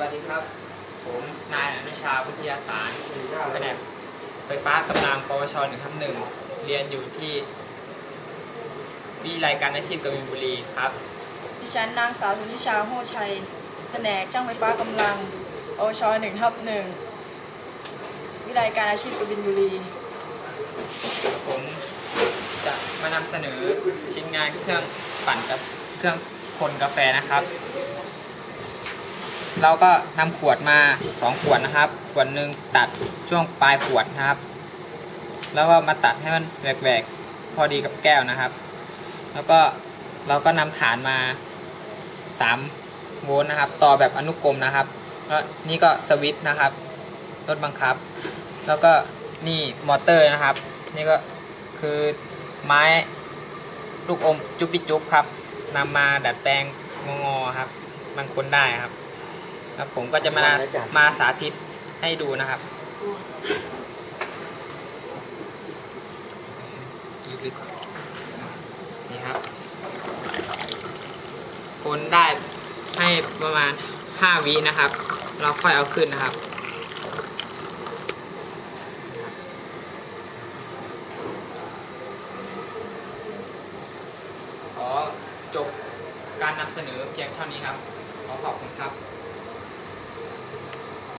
วัสดีครับ ผมนายอนุชาวิทยาสารแผนกไฟฟ้ากำลังปวชหนึ่งทับหนึ่งเรียนอยู่ที่วิทยาลัยการอาชีพกบินบุรีครับ ดิฉันนางสาวสุนิชาโฮชัยแผนกช่างไฟฟ้ากำลังอชหนึ่งทับหนึ่งวิทยาลัยการอาชีพกบินบุรี ผมจะมานำเสนอชิ้นงานเครื่องปั่นกับเครื่องคนกาแฟนะครับ เราก็นำขวดมาสองขวดนะครับ ขวดหนึ่งตัดช่วงปลายขวดนะครับ แล้วก็มาตัดให้มันแหวกๆ พอดีกับแก้วนะครับ แล้วก็เราก็นำฐานมา 3 โวลต์นะครับ ต่อแบบอนุกรมนะครับ แล้วนี่ก็สวิตช์นะครับ รถบังคับ แล้วก็นี่มอเตอร์นะครับ นี่ก็คือไม้ลูกอมจุ๊บปิจุ๊บครับนำมาดัดแปลงงอๆครับ มันคนได้ครับ แล้วผมก็จะมามาสาธิตให้ดูนะครับลึกๆนี่ครับ คนได้ให้ประมาณ 5 วินะครับ เราค่อยเอาขึ้นนะครับขอจบการนำเสนอเพียงเท่านี้ครับ ขอขอบคุณครับ